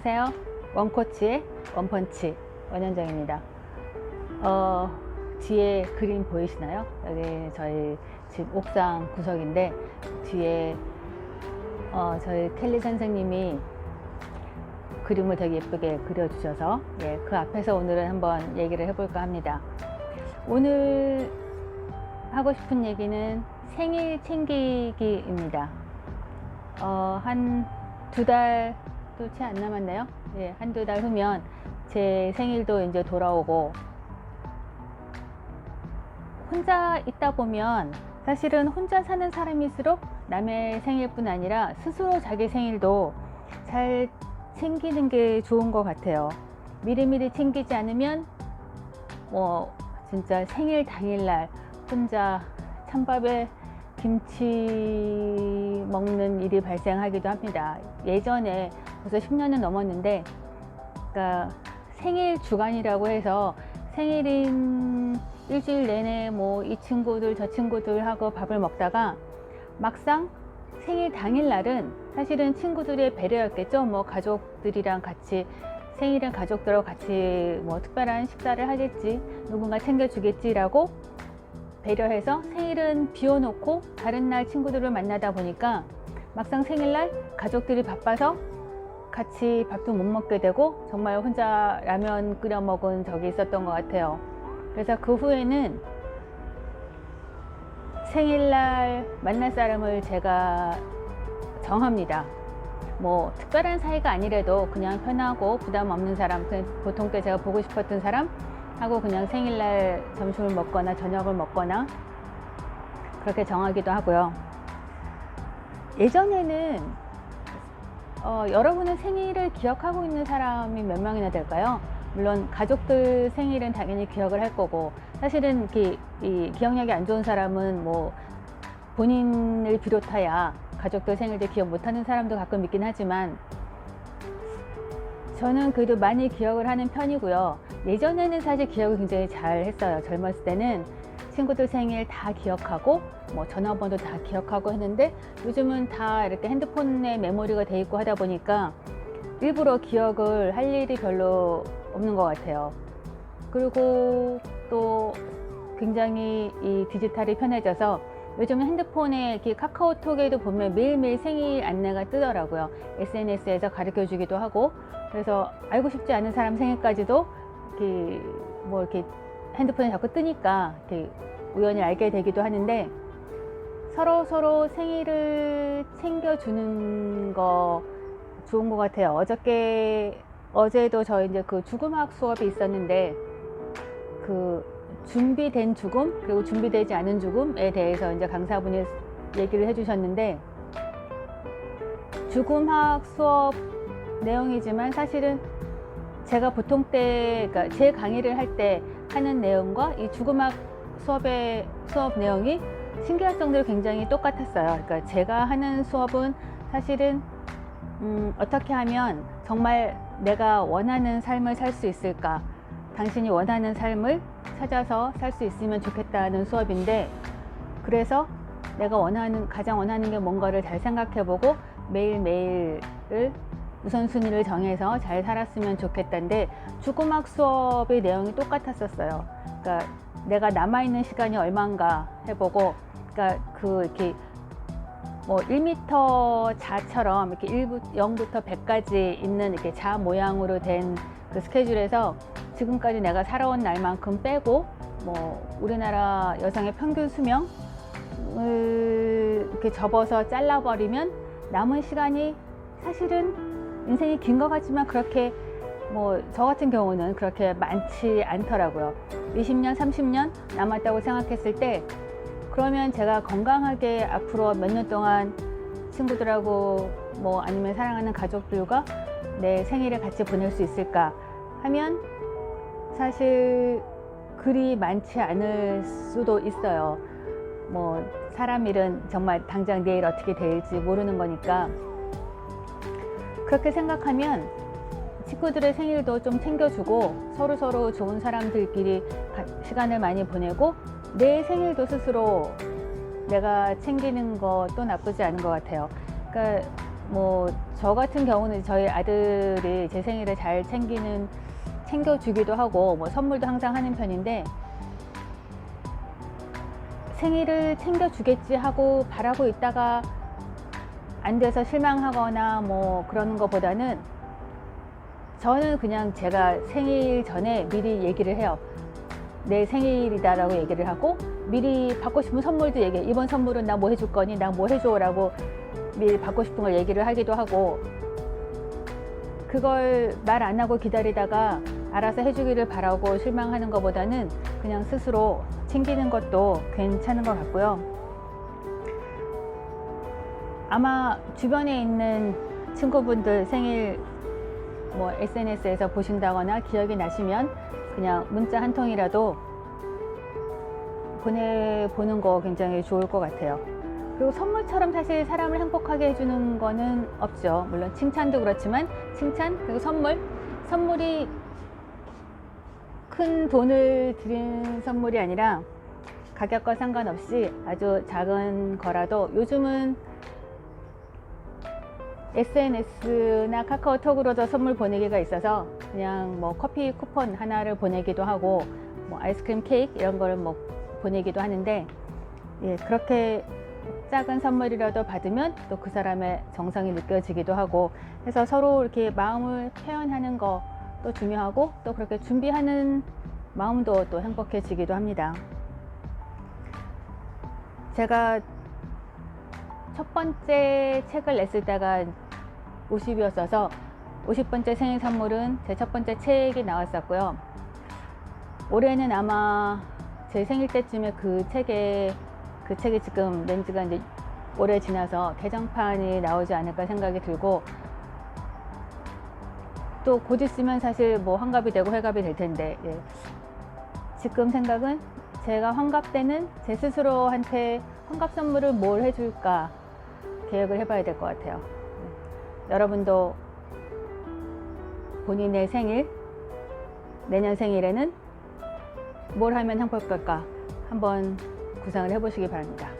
안녕하세요. 원코치의 원펀치 원현정입니다. 어, 뒤에 그림 보이시나요? 여기 저희 집 옥상 구석인데 뒤에 어, 저희 켈리 선생님이 그림을 되게 예쁘게 그려주셔서 예, 그 앞에서 오늘은 한번 얘기를 해볼까 합니다. 오늘 하고 싶은 얘기는 생일 챙기기입니다. 어, 한두달 도채안 남았네요. 예, 한두 달 후면 제 생일도 이제 돌아오고 혼자 있다 보면 사실은 혼자 사는 사람일수록 남의 생일뿐 아니라 스스로 자기 생일도 잘 챙기는 게 좋은 것 같아요. 미리미리 챙기지 않으면 뭐 진짜 생일 당일날 혼자 찬밥에 김치 먹는 일이 발생하기도 합니다. 예전에 벌써 10년은 넘었는데, 그러니까 생일 주간이라고 해서 생일인 일주일 내내 뭐 이 친구들 저 친구들 하고 밥을 먹다가 막상 생일 당일날은 사실은 친구들의 배려였겠죠. 뭐 가족들이랑 같이 생일은 가족들하고 같이 뭐 특별한 식사를 하겠지, 누군가 챙겨주겠지라고 배려해서 생일은 비워놓고 다른 날 친구들을 만나다 보니까 막상 생일날 가족들이 바빠서 같이 밥도 못 먹게 되고 정말 혼자 라면 끓여 먹은 적이 있었던 것 같아요. 그래서 그 후에는 생일날 만날 사람을 제가 정합니다. 뭐 특별한 사이가 아니래도 그냥 편하고 부담 없는 사람, 그냥 보통 때 제가 보고 싶었던 사람 하고 그냥 생일날 점심을 먹거나 저녁을 먹거나 그렇게 정하기도 하고요. 예전에는 어, 여러분의 생일을 기억하고 있는 사람이 몇 명이나 될까요? 물론 가족들 생일은 당연히 기억을 할 거고 사실은 이, 이 기억력이 안 좋은 사람은 뭐 본인을 비롯하여 가족들 생일도 기억 못하는 사람도 가끔 있긴 하지만 저는 그래도 많이 기억을 하는 편이고요. 예전에는 사실 기억을 굉장히 잘 했어요. 젊었을 때는 친구들 생일 다 기억하고 뭐 전화번호 다 기억하고 했는데 요즘은 다 이렇게 핸드폰에 메모리가 돼 있고 하다 보니까 일부러 기억을 할 일이 별로 없는 것 같아요. 그리고 또 굉장히 이 디지털이 편해져서 요즘은 핸드폰에 이렇게 카카오톡에도 보면 매일매일 생일 안내가 뜨더라고요. SNS에서 가르쳐 주기도 하고 그래서 알고 싶지 않은 사람 생일까지도 이렇게 뭐 이렇게 핸드폰에 자꾸 뜨니까 이렇게 우연히 알게 되기도 하는데 서로 서로 생일을 챙겨주는 거 좋은 것 같아요. 어저께 어제도 저 이제 그 죽음학 수업이 있었는데 그 준비된 죽음 그리고 준비되지 않은 죽음에 대해서 이제 강사분이 얘기를 해주셨는데 죽음학 수업 내용이지만 사실은 제가 보통 때, 그러니까 제 강의를 할때 하는 내용과 이 죽음학 수업의 수업 내용이 신기할 정도로 굉장히 똑같았어요. 그러니까 제가 하는 수업은 사실은 음, 어떻게 하면 정말 내가 원하는 삶을 살 수 있을까? 당신이 원하는 삶을 찾아서 살 수 있으면 좋겠다는 수업인데, 그래서 내가 원하는, 가장 원하는 게 뭔가를 잘 생각해보고 매일매일을 우선순위를 정해서 잘 살았으면 좋겠다는데, 죽음학 수업의 내용이 똑같았었어요. 그러니까 내가 남아 있는 시간이 얼마인가 해보고, 그러니까 그 이렇게 뭐 1m 자처럼 이렇게 1부, 0부터 100까지 있는 이렇게 자 모양으로 된 그 스케줄에서 지금까지 내가 살아온 날만큼 빼고 뭐 우리나라 여성의 평균 수명을 이렇게 접어서 잘라버리면 남은 시간이 사실은 인생이 긴 것 같지만 그렇게 뭐 저 같은 경우는 그렇게 많지 않더라고요. 20년, 30년 남았다고 생각했을 때 그러면 제가 건강하게 앞으로 몇 년 동안 친구들하고 뭐 아니면 사랑하는 가족들과 내 생일을 같이 보낼 수 있을까 하면 사실 그리 많지 않을 수도 있어요. 뭐 사람 일은 정말 당장 내일 어떻게 될지 모르는 거니까 그렇게 생각하면 친구들의 생일도 좀 챙겨주고 서로 서로 좋은 사람들끼리 가- 시간을 많이 보내고 내 생일도 스스로 내가 챙기는 것도 나쁘지 않은 것 같아요. 그러니까 뭐 저 같은 경우는 저희 아들이 제 생일을 잘 챙기는 챙겨주기도 하고 뭐 선물도 항상 하는 편인데 생일을 챙겨주겠지 하고 바라고 있다가 안 돼서 실망하거나 뭐 그러는 것보다는 저는 그냥 제가 생일 전에 미리 얘기를 해요. 내 생일이다라고 얘기를 하고 미리 받고 싶은 선물도 얘기해. 이번 선물은 나 뭐 해줄 거니? 나 뭐 해줘라고 미리 받고 싶은 걸 얘기를 하기도 하고 그걸 말 안 하고 기다리다가 알아서 해주기를 바라고 실망하는 것보다는 그냥 스스로 챙기는 것도 괜찮은 것 같고요. 아마 주변에 있는 친구분들 생일 뭐 SNS에서 보신다거나 기억이 나시면 그냥 문자 한 통이라도 보내보는 거 굉장히 좋을 것 같아요. 그리고 선물처럼 사실 사람을 행복하게 해주는 거는 없죠. 물론 칭찬도 그렇지만 칭찬 그리고 선물 선물이 큰 돈을 들인 선물이 아니라 가격과 상관없이 아주 작은 거라도 요즘은 SNS나 카카오톡으로도 선물 보내기가 있어서 그냥 뭐 커피 쿠폰 하나를 보내기도 하고 뭐 아이스크림 케이크 이런 걸뭐 보내기도 하는데 예, 그렇게 작은 선물이라도 받으면 또 그 사람의 정성이 느껴지기도 하고 해서 서로 이렇게 마음을 표현하는 것도 중요하고 또 그렇게 준비하는 마음도 또 행복해지기도 합니다. 제가 첫 번째 책을 냈을 때가 50이었어서 50번째 생일 선물은 제 첫 번째 책이 나왔었고요. 올해는 아마 제 생일 때쯤에 그 책에 그 책이 지금 낸 지가 이제 오래 지나서 개정판이 나오지 않을까 생각이 들고 또 곧 있으면 사실 뭐 환갑이 되고 회갑이 될 텐데 예. 지금 생각은 제가 환갑 때는 제 스스로한테 환갑 선물을 뭘 해줄까 계획을 해봐야 될 것 같아요. 예. 여러분도 본인의 생일, 내년 생일에는 뭘 하면 행복할까 한번 구상을 해보시기 바랍니다.